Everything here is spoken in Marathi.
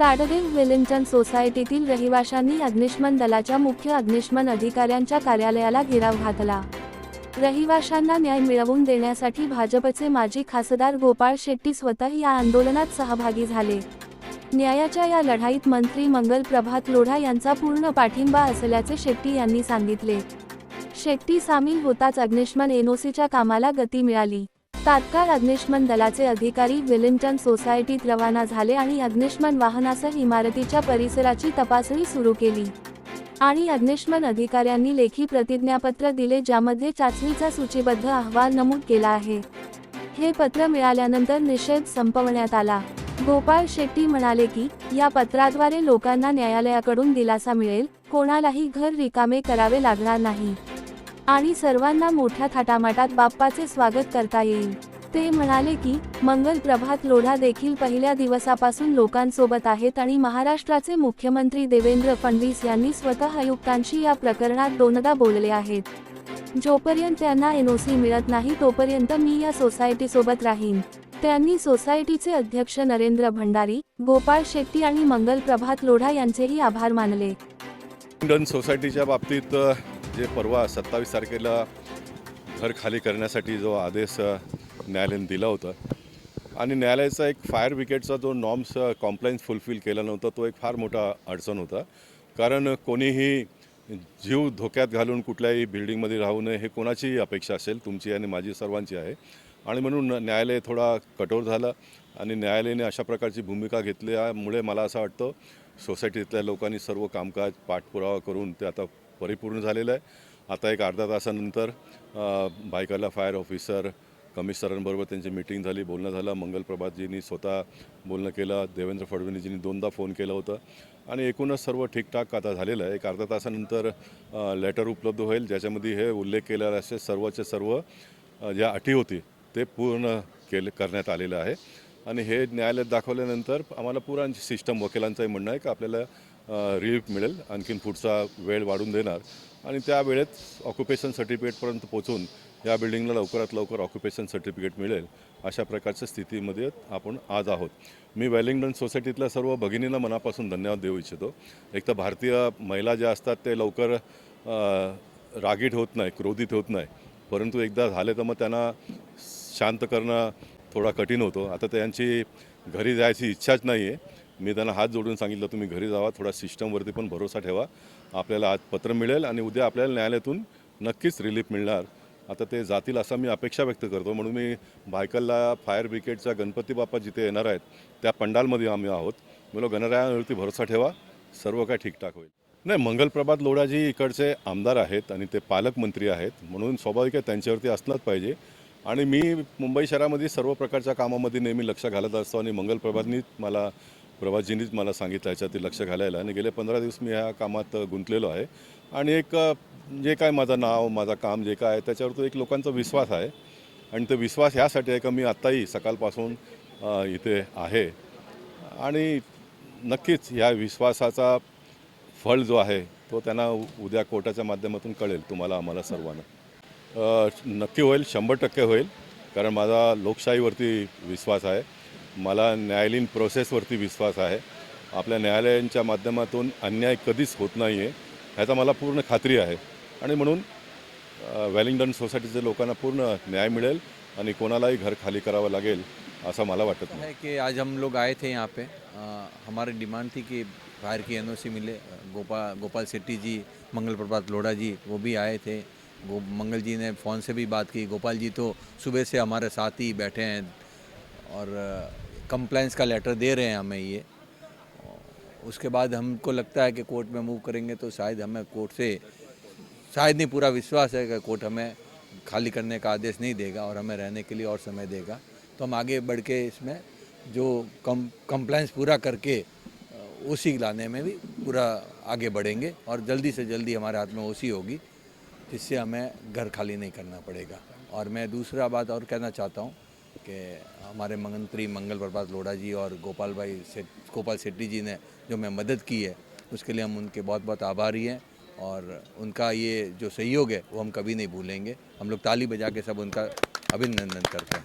ताडदेव वेलिंग्टन सोसायटीतील रहिवाशांनी अग्निशमन दलाच्या मुख्य अग्निशमन अधिकाऱ्यांच्या कार्यालयाला घेराव घातला. रहिवाशांना न्याय मिळवून देण्यासाठी भाजपचे माजी खासदार गोपाळ शेट्टी स्वतः या आंदोलनात सहभागी झाले. न्यायाच्या या लढाईत मंत्री मंगल प्रभात लोढा यांचा पूर्ण पाठिंबा असल्याचे शेट्टी यांनी सांगितले. शेट्टी सामील होताच अग्निशमन एनओसीच्या कामाला गती मिळाली. तात्काळ अग्निशमन दलाचे अधिकारी विलिंग्टन सोसायटीत रवाना झाले आणि अग्निशमन वाहनासह इमारतीच्या परिसराची तपासणी सुरू केली. आणि अग्निशमन अधिकाऱ्यांनी लेखी प्रतिज्ञापत्र दिले ज्यामध्ये चाचणीचा सूचीबद्ध अहवाल नमूद केला आहे. हे पत्र मिळाल्यानंतर निषेध संपवण्यात आला. गोपाळ शेट्टी म्हणाले की या पत्राद्वारे लोकांना न्यायालयाकडून दिलासा मिळेल कोणालाही घर रिकामे करावे लागणार नाही. आणि सर्वांना मोठ्या थाटामाटात बाप्पाचे स्वागत करता येईल. ते म्हणाले की मंगल प्रभात लोढा देखील पहिल्या दिवसापासून लोकांसोबत आहेत आणि महाराष्ट्राचे मुख्यमंत्री देवेंद्र फडणवीस यांनी स्वतः आयुक्तांशी या प्रकरणात दोनदा बोलले आहेत. जोपर्यंत त्यांना एनओसी मिळत नाही तोपर्यंत मी या सोसायटीसोबत राहीन. त्यांनी सोसायटीचे अध्यक्ष नरेंद्र भंडारी गोपाळ शेट्टी आणि मंगल प्रभात लोढा यांचेही आभार मानले. सोसायटीच्या बाबतीत जे परवा सत्तावीस तारखेला घर खाली करण्यासाठी जो आदेश अ, न्यायालयाने दिला होता आणि न्यायालयाचा एक फायर ब्रिगेडचा जो नॉर्म्स कॉम्प्लायन्स फुलफिल केला नव्हता तो एक फार मोठा अडचण होता. कारण कोणीही जीव धोक्यात घालून कुठल्याही बिल्डिंगमध्ये राहू नये हे कोणाचीही अपेक्षा असेल तुमची आणि माझी सर्वांची आहे. आणि म्हणून न्यायालय थोडा कठोर झालं आणि न्यायालयाने अशा प्रकारची भूमिका घेतल्यामुळे मला असं वाटतं सोसायटीतल्या लोकांनी सर्व कामकाज पाठपुरावा करून ते आता परिपूर्ण झालेलं आहे. आता एक अर्धा तासानंतर बायकाला फायर ऑफिसर कमिशनरांबरोबर त्यांची मिटिंग झाली बोलणं झालं. मंगल प्रभातजींनी स्वतः बोलणं केलं. देवेंद्र फडणवीसजींनी दोनदा फोन केला होता. आणि एकूणच सर्व ठीकठाक आता झालेलं आहे. एक अर्धा तासानंतर लेटर उपलब्ध होईल. ज्याच्यामध्ये हे उल्लेख केलेला असे सर्वचे सर्व ज्या अटी होती ते पूर्ण केले करण्यात आलेलं आहे. आणि हे न्यायालयात दाखवल्यानंतर आम्हाला पुरा सिस्टम वकिलांचंही म्हणणं आहे की आपल्याला रिलीफ मिळेल. आणखीन पुढचा वेळ वाढून देणार. आणि त्या वेळेत ऑक्युपेशन सर्टिफिकेटपर्यंत पोहोचून या बिल्डिंगला लवकरात लवकर ऑक्युपेशन सर्टिफिकेट मिळेल. अशा प्रकारच्या स्थितीमध्ये आपण आज आहोत. मी वेलिंग्टन सोसायटीतल्या सर्व भगिनींना मनापासून धन्यवाद देऊ इच्छितो. एक तर भारतीय महिला ज्या असतात ते लवकर रागीट होत नाही क्रोधित होत नाही. परंतु एकदा झाले तर मग त्यांना शांत करणं थोडा कठीण होतो. आता त्यांची घरी जायची इच्छाच नाही आहे मी त्यांना हात जोडून सांगितलं तुम्ही घरी जावा थोडा सिस्टमवरती पण भरोसा ठेवा. आपल्याला आज पत्र मिळेल आणि उद्या आपल्याला न्यायालयातून नक्कीच रिलीफ मिळणार. आता ते जातील असं मी अपेक्षा व्यक्त करतो. म्हणून मी भायकलला फायर ब्रिगेडचा गणपती बाप्पा जिथे येणार आहेत त्या पंडालमध्ये आम्ही आहोत. मुलं गणरायावरती भरोसा ठेवा सर्व काय ठीकठाक होईल. नाही मंगलप्रभात लोढाजी इकडचे आमदार आहेत आणि ते पालकमंत्री आहेत. म्हणून स्वाभाविक आहे त्यांच्यावरती असलंच पाहिजे. आणि मी मुंबई शहरामध्ये सर्व प्रकारच्या कामामध्ये नेहमी लक्ष घालत असतो आणि मंगलप्रभातनीच मला प्रभाजींनीच मला सांगितलं याच्यावरती लक्ष घालायला. आणि गेले पंधरा दिवस मी ह्या कामात गुंतलेलो आहे. आणि एक जे काय माझं नाव माझं काम जे काय आहे त्याच्यावर तो एक लोकांचा विश्वास आहे. आणि तो विश्वास ह्यासाठी आहे का मी आत्ताही सकाळपासून इथे आहे. आणि नक्कीच ह्या विश्वासाचा फळ जो आहे तो त्यांना उद्या कोर्टाच्या माध्यमातून कळेल तुम्हाला आम्हाला सर्वांना. नक्की होईल शंभर टक्के होईल. कारण माझा लोकशाहीवरती विश्वास आहे. मला न्यायालयीन प्रोसेसवरती विश्वास आहे. आपल्या न्यायालयांच्या माध्यमातून अन्याय कधीच होत नाही आहे ह्याचा मला पूर्ण खात्री आहे. आणि म्हणून अ, वेलिंग्टन सोसायटीच्या लोकांना पूर्ण न्याय मिळेल आणि कोणालाही घर खाली करावं लागेल असं मला वाटत नाही. है कि आज हम लोग आए थे यहाँ पे हमारी डिमांड थी कि बाहर की एनओसी मिले गोपाल गोपाल शेट्टी जी मंगल प्रभात लोढ़ा जी वो भी आए थे। गो मंगल जी ने फ़ोन से भी बात की गोपाल जी तो सुबह से हमारे साथ ही बैठे हैं और कंप्लाइंस का लेटर दे रहे हैं हमें ये। उसके बाद हमको लगता है कि कोर्ट में मूव करेंगे तो शायद हमें कोर्ट से, शायद नहीं, पूरा विश्वास है कि कोर्ट हमें खाली करने का आदेश नहीं देगा और हमें रहने के लिए और समय देगा। तो हम आगे बढ़ के इसमें जो कम कंप्लाइंस पूरा करके ओसी लाने में भी पूरा आगे बढ़ेंगे और जल्दी से जल्दी हमारे हाथ में ओसी होगी, जिससे हमें घर खाली नहीं करना पड़ेगा। और मैं दूसरा बात और कहना चाहता हूँ कि हमारे मंत्री मंगल प्रभात लोढ़ा जी और गोपाल भाई से गोपाल सेट्टी जी ने जो मैं मदद की है, उसके लिए हम उनके बहुत बहुत आभारी हैं और उनका ये जो सहयोग है, वो हम कभी नहीं भूलेंगे। हम लोग ताली बजा के सब उनका अभिनंदन करते हैं?